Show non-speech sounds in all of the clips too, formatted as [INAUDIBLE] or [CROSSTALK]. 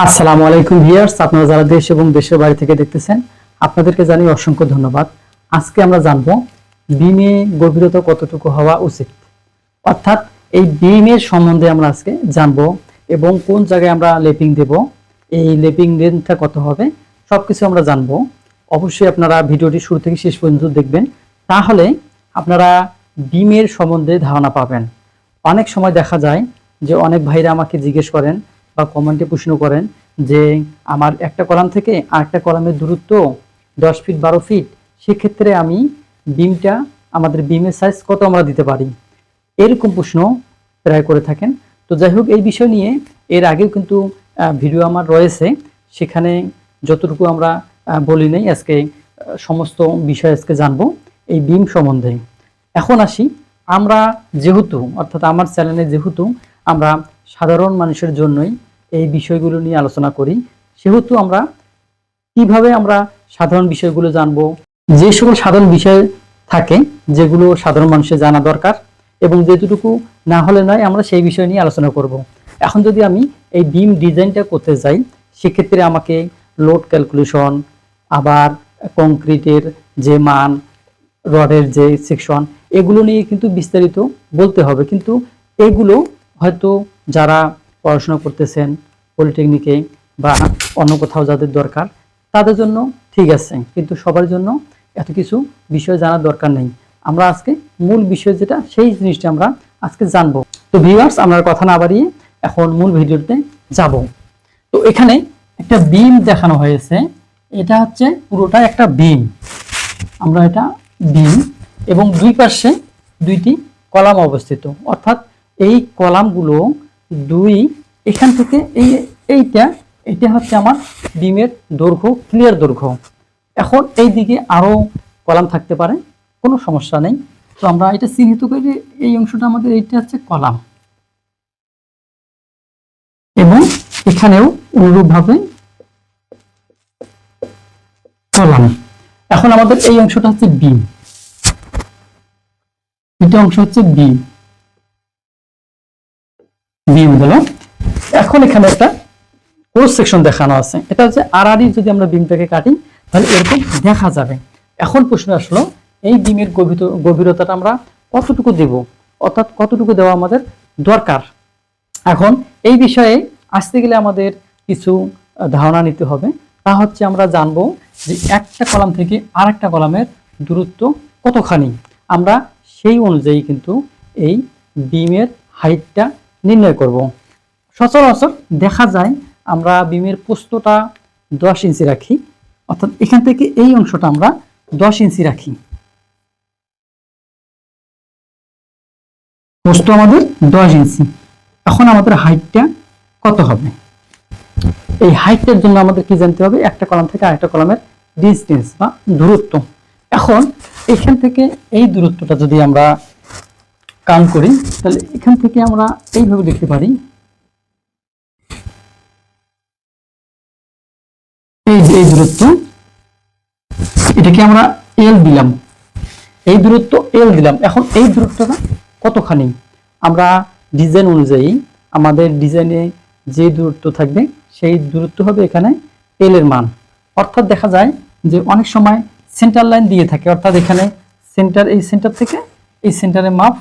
আসসালামু আলাইকুম ভিউয়ার্স, আপনারা যারা দেশ এবং দেশের বাইরে থেকে দেখতেছেন, আপনাদেরকে জানাই অসংখ্য ধন্যবাদ। আজকে আমরা জানব, বিমে গভীরতা কতটুকু হওয়া উচিত? অর্থাৎ এই বিমের সম্বন্ধে আমরা আজকে জানব এবং কোন জায়গায় আমরা লেপিং দেব, এই লেপিং লেন্থটা কত হবে, সবকিছু আমরা জানব। অবশ্যই আপনারা ভিডিওটি শুরু থেকে শেষ পর্যন্ত দেখবেন, তাহলে আপনারা বিমের সম্বন্ধে ধারণা পাবেন। অনেক সময় দেখা যায় যে অনেক ভাইরা আমাকে জিজ্ঞেস করেন বা কমেন্টে প্রশ্ন করেন যে আমার একটা কলাম থেকে আরেকটা কলামের দূরত্ব দশ ফিট বারো ফিট সেক্ষেত্রে আমি বিমটা আমাদের বিমের সাইজ কত আমরা দিতে পারি? এরকম প্রশ্ন প্রায় করে থাকেন। তো যাই হোক, এই বিষয় নিয়ে এর আগেও কিন্তু ভিডিও আমার রয়েছে। সেখানে যতটুকু আমরা বলি নাই, আজকে সমস্ত বিষয় আজকে জানব এই বিম সম্বন্ধে। এখন আসি, আমরা যেহেতু, অর্থাৎ আমার চ্যানেলে যেহেতু, আমরা সাধারণ মানুষের জন্যই এই বিষয়গুলো নিয়ে আলোচনা করি। সেহেতু আমরা কীভাবে আমরা সাধারণ বিষয়গুলো জানব? যে সকল সাধারণ বিষয় থাকে, যেগুলো সাধারণ মানুষের জানা দরকার এবং যেটুকু না হলে নয় আমরা সেই বিষয় নিয়ে আলোচনা করব। এখন যদি আমি এই বিম ডিজাইনটা করতে যাই, সেক্ষেত্রে আমাকে লোড ক্যালকুলেশন আবার কংক্রিটের যে মান, রডের যে সেকশন এগুলো নিয়ে কিন্তু বিস্তারিত বলতে হবে। কিন্তু এগুলো হয়তো যারা পড়াশোনা করতেছেন পলিটেকনিকে বা অন্য কোথাও যাদের দরকার, তাদের জন্য ঠিক আছে। কিন্তু সবার জন্য এত কিছু বিষয় জানার দরকার নেই। আমরা আজকে মূল বিষয় যেটা, সেই জিনিসটা আমরা আজকে জানব। তো ভিউয়ার্স আমরা কথা না বাড়িয়ে এখন মূল ভিডিওতে যাব। তো এখানে একটা বিম দেখানো হয়েছে। এটা হচ্ছে পুরোটা একটা বিম আমরা এটা বিম এবং দুই পাশে দুইটি কলাম অবস্থিত। অর্থাৎ এই কলামগুলো দুই, এখান থেকে এই, এইটা, এটা হচ্ছে আমার বিমের দৈর্ঘ্য ক্লিয়ার দৈর্ঘ্য। এখন এই দিকে আরও কলাম থাকতে পারে, কোনো সমস্যা নেই। তো আমরা এটা চিহ্নিত করি যে এই অংশটা আমাদের এইটা হচ্ছে কলাম। এবং এখানেও অনুরূপভাবে কলাম। এখন আমাদের এই অংশটা হচ্ছে বিম এটা অংশ হচ্ছে বিম বিম গেল এখন এখানে একটা ক্রস সেকশন দেখানো আছে। এটা হচ্ছে আড়াআড়ি যদি আমরা বিমটাকে কাটি, তাহলে এরকম দেখা যাবে। এখন প্রশ্ন আসলো, এই বিমের গভীর- গভীরতাটা আমরা কতটুকু দেব? অর্থাৎ কতটুকু দেওয়া আমাদের দরকার? এখন এই বিষয়ে আসতে গেলে আমাদের কিছু ধারণা নিতে হবে। তা হচ্ছে আমরা জানব যে একটা কলাম থেকে আরেকটা কলামের দূরত্ব কতখানি? আমরা সেই অনুযায়ী কিন্তু এই বিমের হাইটটা নির্ণয় করব। সচরাচর দেখা যায় আমরা বিমের পোস্তটা দশ ইঞ্চি রাখি, অর্থাৎ এখান থেকে এই অংশটা আমরা দশ ইঞ্চি রাখি। পোস্ত আমাদের দশ ইঞ্চি। এখন আমাদের হাইটটা কত হবে? এই হাইটের জন্য আমাদের কি জানতে হবে? একটা কলাম থেকে আরেকটা কলামের ডিস্টেন্স বা দূরত্ব। এখন এখান থেকে এই দূরত্বটা যদি আমরা কাউন্ট করি, তাহলে এখান থেকে আমরা এইভাবে লিখতে পারি। এই যে এই দূরত্ব, এটাকে আমরা এল দিলাম। এই দূরত্ব এল দিলাম। এখন এই দূরত্বটা কতখানি? আমরা ডিজাইন অনুযায়ী আমাদের ডিজাইনে যে দূরত্ব থাকবে, সেই দূরত্ব হবে এখানে এল এর মান। অর্থাৎ দেখা যায় যে অনেক সময় সেন্টার লাইন দিয়ে থাকে। অর্থাৎ এখানে সেন্টার এই সেন্টার থেকে এই সেন্টারে মাপ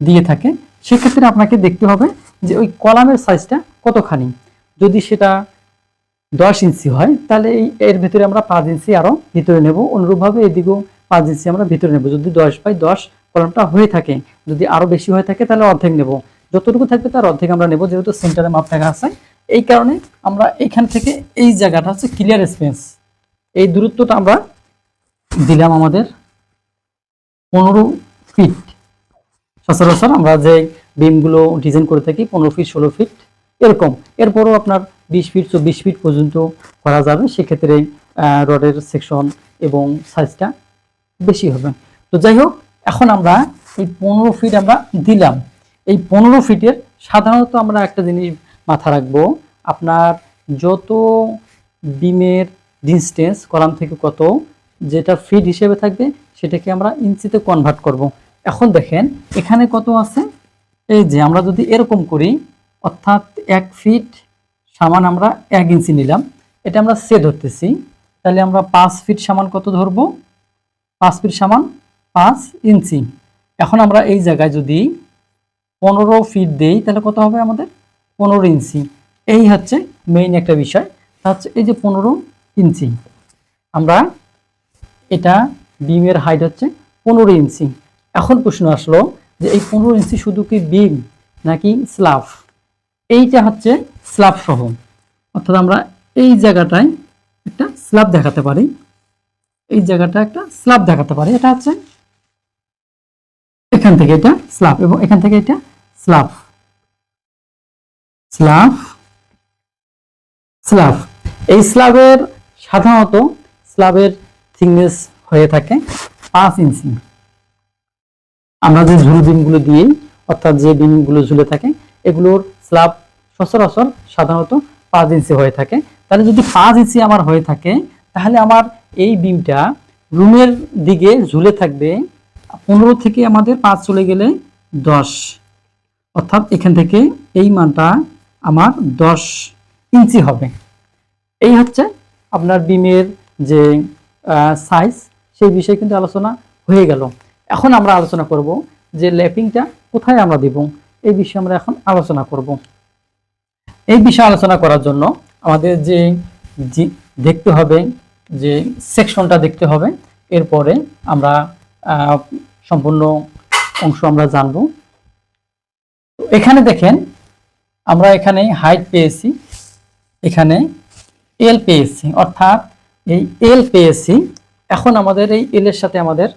দিয়ে থাকে, সেক্ষেত্রে আপনাকে দেখতে হবে যে ওই কলামের সাইজটা কতখানি। যদি সেটা দশ ইঞ্চি হয়, তাহলে এই এর ভিতরে আমরা পাঁচ ইঞ্চি আরও ভিতরে নেব। অনুরূপভাবে এদিকেও পাঁচ ইঞ্চি আমরা ভিতরে নেব। যদি দশ বাই দশ কলমটা হয়ে থাকে, যদি আরও বেশি হয়ে থাকে, তাহলে অর্ধেক নেব। যতটুকু থাকবে তার অর্ধেক আমরা নেব, যেহেতু সেন্টারে মাপ টাকা আছে। এই কারণে আমরা এখান থেকে এই জায়গাটা হচ্ছে ক্লিয়ার স্পেস এই দূরত্বটা আমরা দিলাম আমাদের পনেরো ফিট সচরাচর আমরা যে বিমগুলো ডিজাইন করে থাকি, পনেরো ফিট ষোলো ফিট এরকম। এরপরও আপনার বিশ ফিট চব্বিশ ফিট পর্যন্ত করা যাবে। সেক্ষেত্রে রডের সেকশন এবং সাইজটা বেশি হবে। তো যাই হোক, এখন আমরা এই পনেরো ফিট আমরা দিলাম। এই পনেরো ফিটের সাধারণত আমরা একটা জিনিস মাথা রাখব। আপনার যত বিমের ডিস্টেন্স কলাম থেকে কত, যেটা ফিট হিসেবে থাকবে, সেটাকে আমরা ইঞ্চিতে কনভার্ট করব। এখন দেখেন, এখানে কত আছে? এই যে আমরা যদি এরকম করি, অর্থাৎ এক ফিট সমান আমরা এক ইঞ্চি নিলাম, এটা আমরা সে ধরতেছি। তাহলে আমরা পাঁচ ফিট সমান কত ধরবো? পাঁচ ফিট সমান পাঁচ ইঞ্চি। এখন আমরা এই জায়গায় যদি পনেরো ফিট দেই, তাহলে কত হবে আমাদের? পনেরো ইঞ্চি। এই হচ্ছে মেইন একটা বিষয়। তা হচ্ছে এই যে পনেরো ইঞ্চি। আমরা এটা বিমের হাইট হচ্ছে পনেরো ইঞ্চি। এখন প্রশ্ন আসলো যে এই পনেরো ইঞ্চি শুধু কি বিম নাকি স্লাব এইটা হচ্ছে স্লাব সহ। অর্থাৎ আমরা এই জায়গাটায় একটা স্ল্যাব দেখাতে পারি। এই জায়গাটা একটা স্ল্যাব দেখাতে পারি। এটা হচ্ছে এখান থেকে এটা স্ল্যাব এবং এখান থেকে এটা স্ল্যাব স্ল্যাব স্ল্যাব এই স্লাবের সাধারণত স্লাবের থিকনেস হয়ে থাকে পাঁচ ইঞ্চি। আমরা যে ঝুল বিমগুলো দিই অর্থাৎ যে বিমগুলো ঝুলে থাকে, এগুলোর স্ল্যাব সচরাচর সাধারণত পাঁচ ইঞ্চি হয়ে থাকে। তাহলে যদি পাঁচ ইঞ্চি আমার হয়ে থাকে, তাহলে আমার এই বিমটা রুমের দিকে ঝুলে থাকবে পনেরো থেকে আমাদের পাঁচ চলে গেলে দশ। অর্থাৎ এখান থেকে এই মানটা আমার দশ ইঞ্চি হবে। এই হচ্ছে আপনার বিমের যে সাইজ সেই বিষয়ে কিন্তু আলোচনা হয়ে গেল। এখন আমরা আলোচনা করব যে ল্যাপিংটা কোথায় আমরা দিব। এই বিষয়ে আমরা এখন আলোচনা করব। এই বিষয়ে আলোচনা করার জন্য আমাদের যে দেখতে হবে, যে সেকশনটা দেখতে হবে। এরপরে আমরা সম্পূর্ণ অংশ আমরা জানব। এখানে দেখেন, আমরা এখানে হাইট পেয়েছি, এখানে এল পেয়েছি। অর্থাৎ এই এল পেয়েছি। এখন আমাদের এই এলের সাথে আমাদের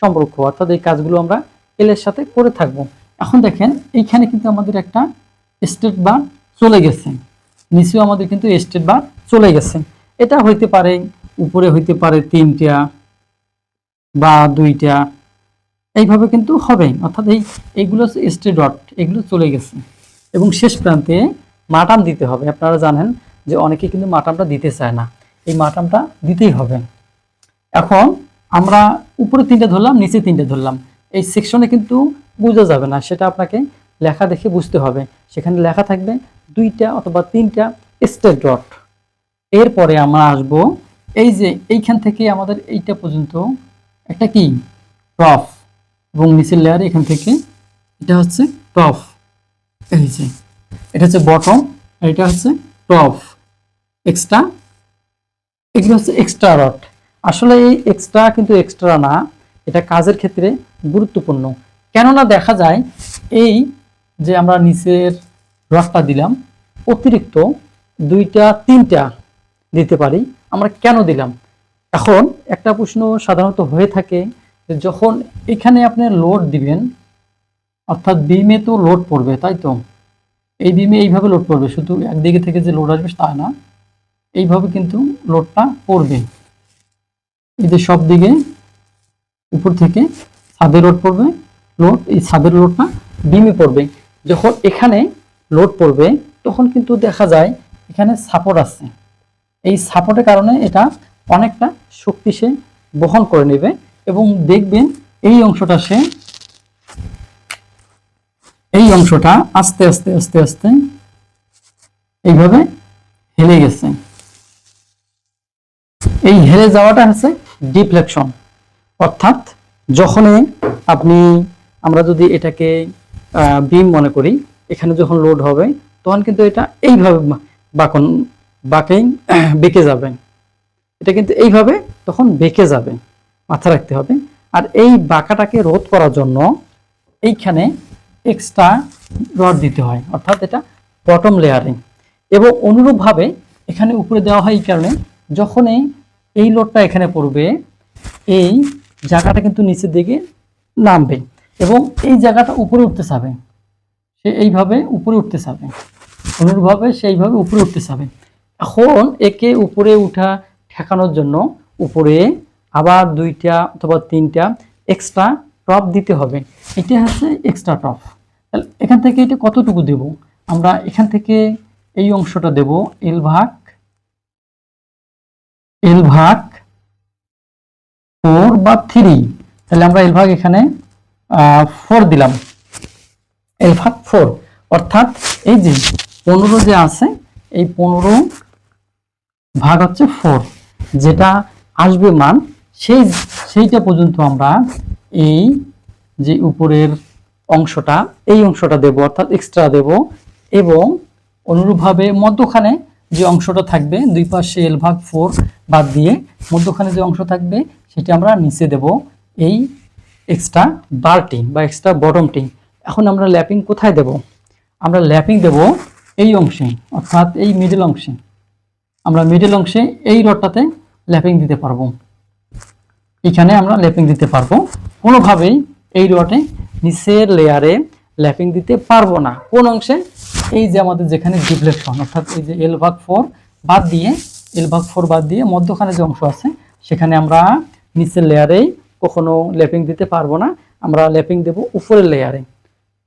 সম্পর্ক, অর্থাৎ এই কাজগুলো আমরা এল এর সাথে করে থাকব। এখন দেখেন, এইখানে কিন্তু আমাদের একটা স্টেট বার চলে গেছে। নিচেও আমাদের কিন্তু স্টেট বার চলে গেছে। এটা হইতে পারে, উপরে হইতে পারে তিনটা বা দুইটা। এইভাবে কিন্তু হবে, অর্থাৎ এই, এইগুলো স্টে ডট এগুলো চলে গেছে। এবং শেষ প্রান্তে মাটাম দিতে হবে। আপনারা জানেন যে অনেকে কিন্তু মাটামটা দিতে চায় না। এই মাটামটা দিতেই হবে। এখন আমরা উপরে তিনটে ধরলাম, নিচে তিনটে ধরলাম। এই সেকশনে কিন্তু বোঝা যাবে না, সেটা আপনাকে লেখা দেখে বুঝতে হবে। সেখানে লেখা থাকবে দুইটা অথবা তিনটা স্টেট ডট এরপরে আমরা আসব, এই যে এইখান থেকে আমাদের এইটা পর্যন্ত একটা কি? টপ এবং নিচের লেয়ার এখান থেকে এটা হচ্ছে টপ এই যে, এটা হচ্ছে বটম আর এটা হচ্ছে টপ এক্সট্রা এগুলো হচ্ছে এক্সট্রা রড আসলে এই এক্সট্রা কিন্তু এক্সট্রা না, এটা কাজের ক্ষেত্রে গুরুত্বপূর্ণ। কেননা দেখা যায় এই যে আমরা নিচের রডটা দিলাম, অতিরিক্ত দুইটা, তিনটা দিতে পারি, আমরা কেন দিলাম? এখন একটা প্রশ্ন সাধারণত হয়ে থাকে যে যখন এখানে আপনি লোড দিবেন, অর্থাৎ বিমে তো লোড পড়বে, তাই তো? এই বিমে এইভাবে লোড পড়বে, শুধু একদিকে থেকে যে লোড আসবে তা না, এইভাবে কিন্তু লোডটা পড়বে। যে সব দিকে উপর থেকে ছাদের লোড পড়বে, লোড, এই ছাদের লোডটা বিমে পড়বে। যখন এখানে লোড পড়বে, তখন কিন্তু দেখা যায় এখানে সাপোর্ট আছে। এই সাপোর্টের কারণে এটা অনেকটা শক্তি সে বহন করে নেবে এবং দেখবেন এই অংশটা সে, এই অংশটা আস্তে আস্তে আস্তে আস্তে এইভাবে হেলে গেছে। এই হেলে যাওয়াটা হচ্ছে ডিফ্লেকশন। অর্থাৎ যখনই আপনি, আমরা যদি এটাকে বিম মনে করি, এখানে যখন লোড হবে, তখন কিন্তু এটা এইভাবে বাকন, বাঁকেই [CLEARS THROAT] বেঁকে যাবে। এটা কিন্তু এইভাবে তখন বেঁকে যাবে, মাথা রাখতে হবে। আর এই বাঁকাটাকে রোধ করার জন্য এইখানে এক্সট্রা রড দিতে হয়, অর্থাৎ এটা বটম লেয়ারে এবং অনুরূপভাবে এখানে উপরে দেওয়া হয় এই কারণে, যখনই এই লোডটা এখানে পড়বে, এই জায়গাটা কিন্তু নিচের দিকে নামবে এবং এই জায়গাটা উপরে উঠতে চাবে। সে এইভাবে উপরে উঠতে চাবে। অনুরূপভাবে সেইভাবে উপরে উঠতে চাবে। এখন একে উপরে উঠা ঠেকানোর জন্য উপরে আবার দুইটা অথবা তিনটা এক্সট্রা টপ দিতে হবে। এটা হচ্ছে এক্সট্রা টপ এখান থেকে এটা কতটুকু দেব? আমরা এখান থেকে এই অংশটা দেব এল ভাগ এল ভাগ ফোর বা থ্রি তাহলে আমরা এল ভাগ এখানে ফোর দিলাম। এল ভাগ ফোর অর্থাৎ এই যে পনেরো যে আছে, এই পনেরো ভাগ হচ্ছে ফোর যেটা আসবে মান, সেই, সেইটা পর্যন্ত আমরা এই যে উপরের অংশটা, এই অংশটা দেব, অর্থাৎ এক্সট্রা দেব। এবং অনুরূপভাবে মধ্যখানে যে অংশটা থাকবে, দুই পাশে এল ভাগ ফোর বাদ দিয়ে মধ্যখানে যে অংশ থাকবে, সেটা আমরা নিচে দেব এই এক্সট্রা বারটি বা এক্সট্রা বটমটি এখন আমরা ল্যাপিং কোথায় দেব? আমরা ল্যাপিং দেব এই অংশে, অর্থাৎ এই মিডল অংশে। আমরা মিডল অংশে এই রডটাতে ল্যাপিং দিতে পারব। এখানে আমরা ল্যাপিং দিতে পারব। কোনোভাবেই এই রডে নিচের লেয়ারে ল্যাপিং দিতে পারব না। কোন অংশে? এই যে আমাদের যেখানে ডিফ্লেকশন অর্থাৎ এই যে এল ভাগ ফোর বাদ দিয়ে এল ভাগ ফোর বাদ দিয়ে মধ্যখানে যে অংশ আছে, সেখানে আমরা নিচের লেয়ারেই কখনো ল্যাপিং দিতে পারব না, আমরা ল্যাপিং দেব উপরের লেয়ারে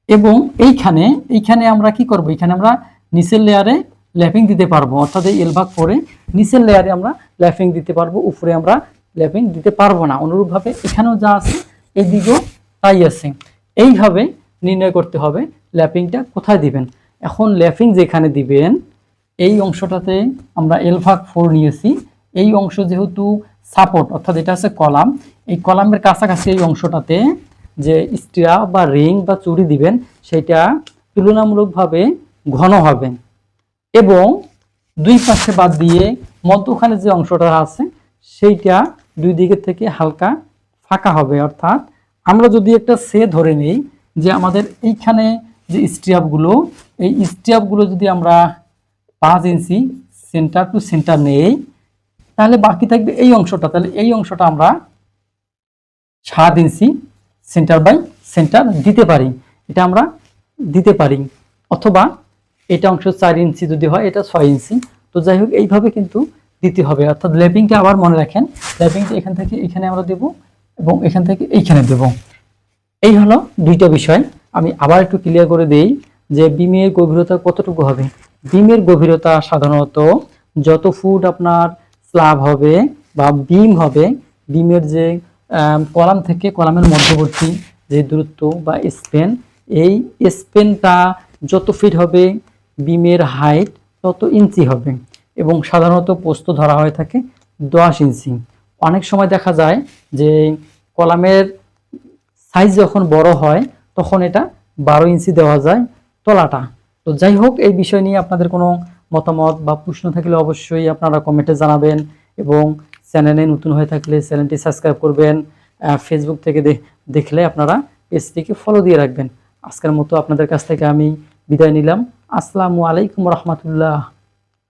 এবং এইখানে এইখানে আমরা কি করব? এখানে আমরা নিচের লেয়ারে ল্যাপিং দিতে পারব, অর্থাৎ এই এলভাগ ফোরে নিচের লেয়ারে আমরা ল্যাপিং দিতে পারব, উপরে আমরা ল্যাপিং দিতে পারব না। অনুরূপভাবে এখানেও যা আছে, এদিকেও তাই আছে। এইভাবে নির্ণয় করতে হবে ল্যাপিংটা কোথায় দিবেন? এখন ল্যাপিং যেখানে দিবেন, এই অংশটাতে আমরা এলভাগ ফোর নিয়েছি। এই অংশ যেহেতু সাপোর্ট অর্থাৎ এটা আছে কলাম, এই কলামের কাছাকাছি এই অংশটাতে যে স্টিয়া বা রিং বা চুরি দিবেন, সেটা তুলনামূলকভাবে ঘন হবে। এবং দুই পাশে বাদ দিয়ে মধ্যখানে যে অংশটা আছে, সেইটা দুই দিকে থেকে হালকা ফাঁকা হবে। অর্থাৎ আমরা যদি একটা সে ধরে নিই যে আমাদের এইখানে যে স্ট্রিয়াপগুলো, এই স্ট্রিয়াপগুলো যদি আমরা পাঁচ ইঞ্চি সেন্টার টু সেন্টার নেই, তাহলে বাকি থাকবে এই অংশটা। তাহলে এই অংশটা আমরা সাত ইঞ্চি সেন্টার বাই সেন্টার দিতে পারি। এটা আমরা দিতে পারি। অথবা এটা অংশ চার ইঞ্চি যদি হয়, এটা ছয় ইঞ্চি। তো যাই হোক, এইভাবে কিন্তু দিতে হবে। অর্থাৎ ল্যাপিংটা আবার মনে রাখেন, ল্যাপিংটা এখান থেকে এখানে আমরা দেব এবং এখান থেকে এইখানে দেব। এই হলো দুইটা বিষয়। আমি আবার একটু ক্লিয়ার করে দেই যে বিমের গভীরতা কতটুকু হবে। বিমের গভীরতা সাধারণত যত ফুট আপনার স্ল্যাব হবে বা বিম হবে, বিমের যে কলাম থেকে কলামের মধ্যবর্তী যে দূরত্ব বা স্পেন এই স্পেনটা যত ফিট হবে বিমের হাইট তত ইঞ্চি হবে এবং সাধারণত পোস্ত ধরা হয়ে থাকে দশ ইঞ্চি। অনেক সময় দেখা যায় যে কলামের সাইজ যখন বড় হয় তখন এটা বারো ইঞ্চি দেওয়া যায় তলাটা। তো যাই হোক, এই বিষয় নিয়ে আপনাদের কোনো মতামত বা প্রশ্ন থাকলে অবশ্যই আপনারা কমেন্টে জানাবেন এবং চ্যানেলে নতুন হয়ে থাকলে চ্যানেলটি সাবস্ক্রাইব করবেন। ফেসবুক থেকে দেখলে আপনারা পেজটিকে ফলো দিয়ে রাখবেন। আজকের মতো আপনাদের কাছ থেকে আমি বিদায় নিলাম। আসসালামু আলাইকুম রহমতুল্লাহ।